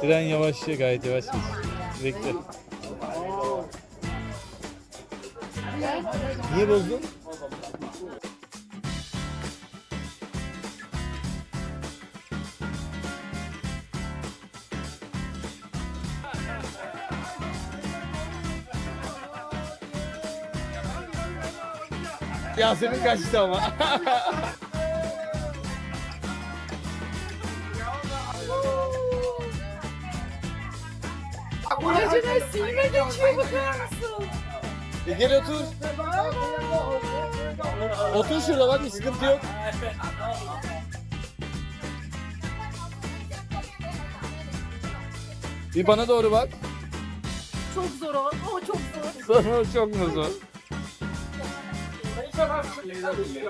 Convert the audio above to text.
Tren yavaşlıyor gayet yavaş geçiyor. Bekle. Niye bozdun? Yasemin kaçtı ama. Aracına silme geçiyor bakar mısın? E gel otur. Otur şurada bak bir sıkıntı yok. Bir bana doğru bak. Çok zor o. O çok zor. Sana çok mu zor? 那他是不是也